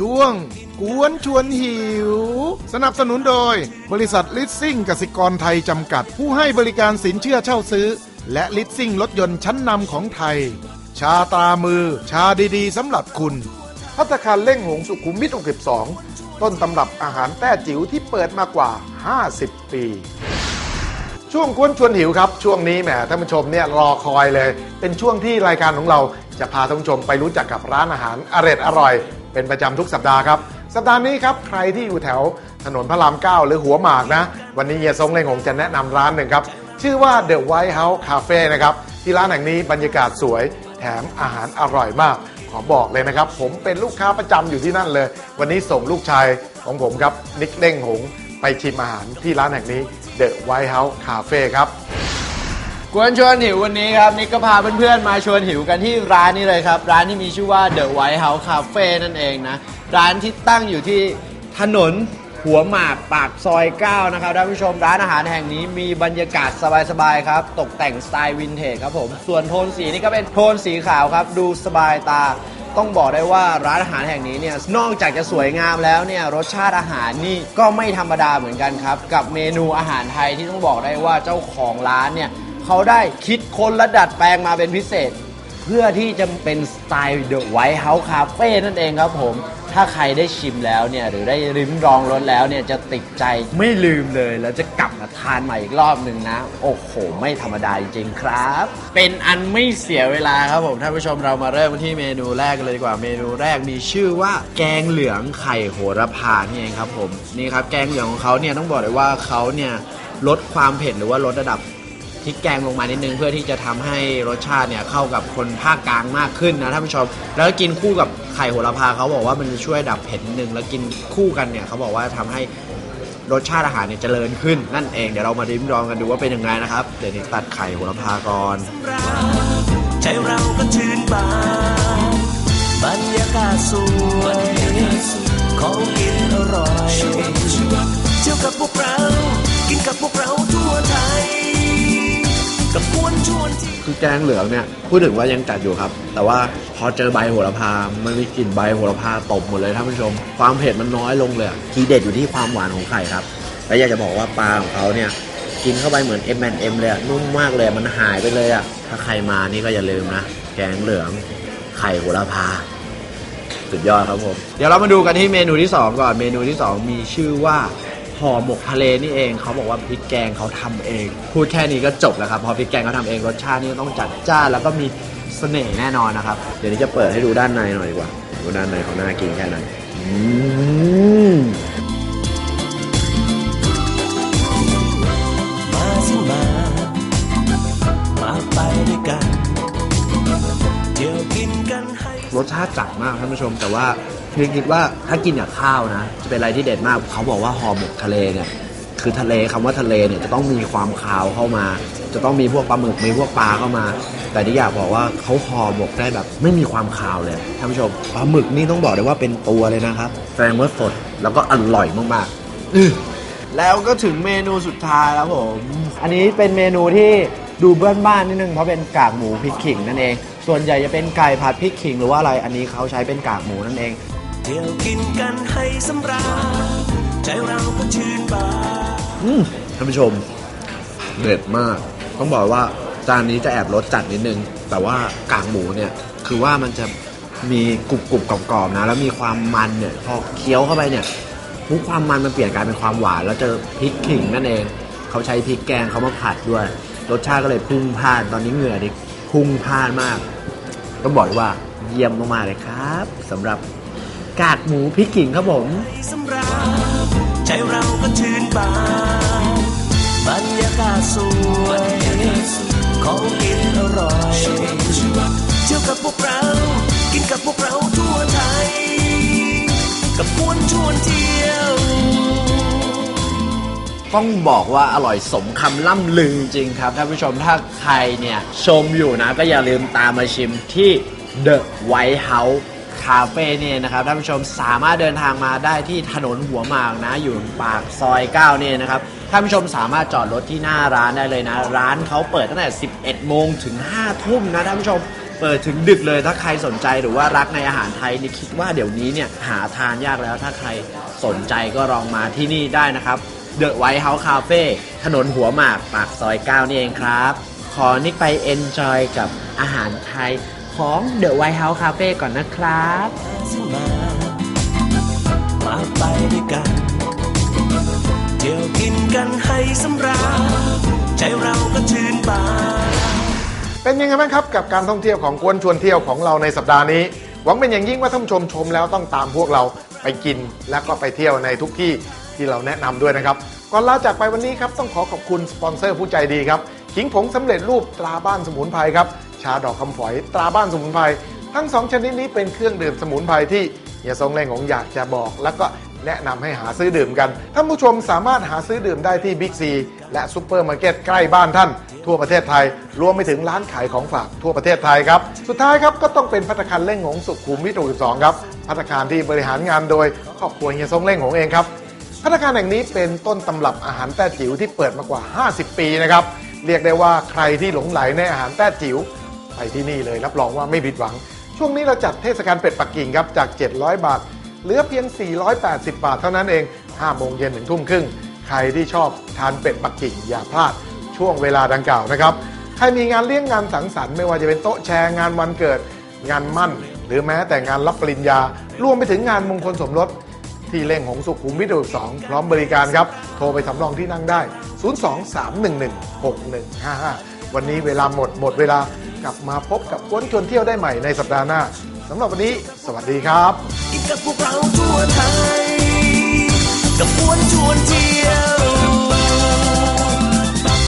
ช่วง กวนชวนหิว สนับสนุนโดย บริษัทลิสซิ่งกสิกรไทยจำกัด ผู้ให้บริการสินเชื่อเช่าซื้อ และลิสซิ่งรถยนต์ชั้นนำของไทย ชาตรามือ ชาดีๆสำหรับคุณ พัตตาคารเล่งหงสุขุมวิท62 ต้นตำรับอาหารแต้จิ๋วที่เปิดมากว่า 50 ปี ช่วงกวนชวนหิวครับ ช่วงนี้แหมท่านผู้ชมเนี่ยรอคอยเลย เป็นช่วงที่รายการของเราจะพาท่านผู้ชมไปรู้จักกับร้านอาหารอร่อยอร่อย เป็นประจำทุกสัปดาห์ครับ สัปดาห์นี้ครับใครที่อยู่แถวถนนพระราม9หรือหัวหมากนะ วันนี้เฮียซงเล่งหงจะแนะนำร้านหนึ่งครับ ชื่อว่า The White House Cafe นะครับ ที่ร้านแห่งนี้บรรยากาศสวย แถมอาหารอร่อยมาก ขอบอกเลยนะครับ ผมเป็นลูกค้าประจำอยู่ที่นั่นเลย วันนี้ส่งลูกชายของผมครับนิกเล่งหงไปชิมอาหารที่ร้านแห่งนี้ The White House Cafe ครับ กวนชวนหิววันนี้ครับนิกก็พาเพื่อนๆมาชวนหิวกันที่ร้านนี้เลยครับ ร้านที่มีชื่อว่า The White House Cafe นั่นเองนะ ร้านที่ตั้งอยู่ที่ถนนหัวหมากปากซอย 9 นะครับท่านผู้ชมร้านอาหารแห่งนี้มีบรรยากาศสบายๆครับ ตกแต่งสไตล์วินเทจครับผม ส่วนโทนสีนี่ก็เป็นโทนสีขาวครับ ดูสบายตาต้องบอกได้ว่าร้านอาหารแห่งนี้เนี่ย นอกจากจะสวยงามแล้วเนี่ย รสชาติอาหารนี่ก็ไม่ธรรมดาเหมือนกันครับ กับเมนูอาหารไทยที่ต้องบอกได้ว่าเจ้าของร้านเนี่ย เขาได้คิดค้นและดัดแปลงมาเป็นพิเศษ เพื่อที่จะเป็นสไตล์ The White House Cafe นั่นเองครับผม ถ้าใครได้ชิมแล้วเนี่ย หรือได้ริมรองรสแล้วเนี่ย จะติดใจไม่ลืมเลย แล้วจะกลับมาทานใหม่อีกรอบหนึ่งนะ โอ้โห ไม่ธรรมดาจริงๆครับ เป็นอันไม่เสียเวลาครับผมท่านผู้ชมเรามาเริ่มที่เมนูแรกกันเลยดีกว่าเมนูแรกมีชื่อว่า แกงเหลืองไข่โหระพานี่เองครับผมนี่ครับแกงเหลืองของเขาเนี่ยต้องบอกเลยว่าเขาเนี่ยลดความเผ็ดหรือว่าลดระดับ พริกแกงลงมานิดนึงเพื่อที่จะทำให้รสชาติเนี่ยเข้ากับคนภาคกลางมากขึ้นนะท่านผู้ชม แล้วกินคู่กับไข่โหระพาเขาบอกว่ามันจะช่วยดับเผ็ดนิดนึง แล้วกินคู่กันเนี่ยเขาบอกว่าทำให้รสชาติอาหารเนี่ยเจริญขึ้น นั่นเองเดี๋ยวเรามาริมลองกันดูว่าเป็นยังไงนะครับเดี๋ยวนี้ตัดไข่โหระพาก่อนใจเราก็ชื่นบานบรรยากาศสวยของกินอร่อยเที่ยวกับพวกเรา กินกับพวกเรา คือแกงเหลืองเนี่ยพูดถึงว่ายังจัดอยู่ครับ แต่ว่าพอเจอใบโหระพา มันมีกลิ่นใบโหระพาตบหมดเลยท่านผู้ชม ความเผ็ดมันน้อยลงเลยอะทีเด็ดอยู่ที่ความหวานของไข่ครับและอยากจะบอกว่าปลาของเขาเนี่ยกินเข้าไปเหมือน M M เลยอะนุ่มมากเลยมันหายไปเลยอะถ้าใครมานี่ก็อย่าลืมนะแกงเหลืองไข่โหระพาสุดยอดครับผม เดี๋ยวเรามาดูกันที่เมนูที่ 2 ก่อน เมนูที่ 2 มีชื่อว่า ห่อหมกทะเลนี่เอง เขาบอกว่าพริกแกงเขาทำเอง พูดแค่นี้ก็จบแล้วครับพอพริกแกงเขาทำเองรสชาตินี่ต้องจัดจ้านแล้วก็มีเสน่ห์แน่นอนนะครับ เดี๋ยวนี้จะเปิดให้ดูด้านในหน่อยดีกว่าดูด้านในเขาน่ากินแค่ไหนอืม มาสิมา มาไปด้วยกัน เที่ยวกินกันให้ รสชาติจัดมากท่านผู้ชมแต่ว่า พี่คิดว่าถ้ากินกับข้าวนะ จะเป็นอะไรที่เด็ดมากเขาบอกว่าห่อหมกทะเลเนี่ยคือทะเลคำว่าทะเลเนี่ยจะต้องมีความคาวเข้ามา จะต้องมีพวกปลาหมึกมีพวกปลาเข้ามา แต่ที่อยากบอกว่าเขาห่อหมกได้แบบ ไม่มีความคาวเลยท่านผู้ชมปลาหมึกนี่ต้องบอกเลยว่าเป็นตัวเลยนะครับแสดงว่าสดแล้วก็อร่อยมากๆแล้วก็ถึงเมนูสุดท้ายแล้วผมอันนี้เป็นเมนูที่ดูบ้านๆนิดนึงเพราะเป็นกากหมูพริกขิงนั่นเอง ส่วนใหญ่จะเป็นไก่ผัดพริกขิงหรือว่าอะไรอันนี้เขาใช้เป็นกากหมูนั่นเอง เที่ยวกินกันให้สำราญใจเราก็ชื่นบานท่านผู้ชม เด็ดมาก ต้องบอกว่าจานนี้จะแอบรสจัดนิดนึง แต่ว่ากากหมูเนี่ย คือว่ามันจะมีกรุบกรุบกรอบๆนะ แล้วมีความมันเนี่ย พอเคี้ยวเข้าไปเนี่ยมุกความมันมันเปลี่ยนกลายเป็นความหวาน แล้วเจอพริกขิงนั่นเอง เขาใช้พริกแกงเขามาผัดด้วย รสชาติก็เลยพุ่งพล่านตอนนี้เหงื่อดิพุ่งพล่านมาก ต้องบอกเลยว่าเยี่ยมมากๆเลยครับสำหรับ กากหมูพริกขิงครับผมให้สำราญใจเราก็ชื่นบานบรรยากาศสวยของกินอร่อยเที่ยวกับพวกเรา กินกับพวกเราทั่วไทย กับกวนชวนเที่ยวต้องบอกว่าอร่อยสมคำล่ำลือจริงครับท่านผู้ชมถ้าใครเนี่ย ชมอยู่นะก็อย่าลืมตามมาชิมที่ The White House Cafe เนี่ยนะครับท่านผู้ชมสามารถเดินทางมาได้ที่ถนนหัวหมากนะอยู่ปากซอย9เนี่ยนะครับท่านผู้ชมสามารถจอดรถที่หน้าร้านได้เลยนะ ร้านเขาเปิดตั้งแต่ 11 โมงถึง 5 ทุ่มนะท่านผู้ชมเปิดถึงดึกเลยถ้าใครสนใจหรือว่ารักในอาหารไทยนี่คิดว่าเดี๋ยวนี้เนี่ยหาทานยากแล้วถ้าใครสนใจก็ลองมาที่นี่ได้นะครับ The White House Cafe ถนนหัวหมากปากซอย 9 นี่เองครับ ขอนิกไปเอนจอยกับอาหารไทย ของ The White House Cafe ก่อนนะครับซึ่งมามาไปด้วยกันเที่ยวกินกันให้สำราญใจเราก็ชื่นบานเป็นยังไงบ้างครับกับการท่องเที่ยวของกวนชวนเที่ยวของเราในสัปดาห์นี้ หวังเป็นอย่างยิ่งว่าท่านผู้ชมชมแล้วต้องตามพวกเราไปกินและก็ไปเที่ยวในทุกที่ที่เราแนะนำด้วยนะครับก่อนลาจากไปวันนี้ครับต้องขอขอบคุณสปอนเซอร์ผู้ใจดีครับขิงผงสำเร็จรูปตราบ้านสมุนไพรครับ ชาดอกคำฝอยตราบ้านสมุนไพรทั้งสองชนิดนี้เป็นเครื่องดื่มสมุนไพรที่เฮียทรงเล่งของอยากจะบอก แล้วก็แนะนำให้หาซื้อดื่มกันท่านผู้ชมสามารถหาซื้อดื่มได้ที่บิ๊กซีและซูเปอร์มาร์เก็ตใกล้บ้านท่าน ทั่วประเทศไทย รวมไปถึงร้านขายของฝากทั่วประเทศไทยครับ สุดท้ายครับก็ต้องเป็นพัตตาคารเล่งหงสุขุมวิท62ครับพัตตาคารที่บริหารงานโดยครอบครัวเฮียซงเล่งหงเองครับพัตตาคารแห่งนี้เป็นต้นตำรับอาหารแต้จิ๋วที่เปิดมากว่า 50 ปีนะครับเรียกได้ว่าใครที่หลงไหลในอาหารแต้จิ๋ว ไปที่นี่เลย รับรองว่าไม่ผิดหวัง ช่วงนี้เราจัดเทศกาลเป็ดปักกิ่งครับจาก 700 บาท เหลือเพียง 480 บาทเท่านั้นเอง5โมงเย็นถึงทุ่มครึ่งใครที่ชอบทานเป็ดปักกิ่งอย่าพลาดช่วงเวลาดังกล่าวนะครับใครมีงานเลี้ยงงานสังสรรค์ไม่ว่าจะเป็นโต๊ะแชร์งานวันเกิด งานมั่น หรือแม้แต่งานรับปริญญารวมไปถึงงานมงคลสมรสที่เล่งหงสุขุมวิท62พร้อมบริการครับ โทรไปสำรองที่นั่งได้ 023116155 วันนี้เวลาหมดหมดเวลา กลับมาพบกับกวนชวนเที่ยวได้ใหม่ในสัปดาห์หน้าสำหรับวันนี้ สวัสดีครับกับพวกเราทั่วไทยกับกวนชวนเที่ยว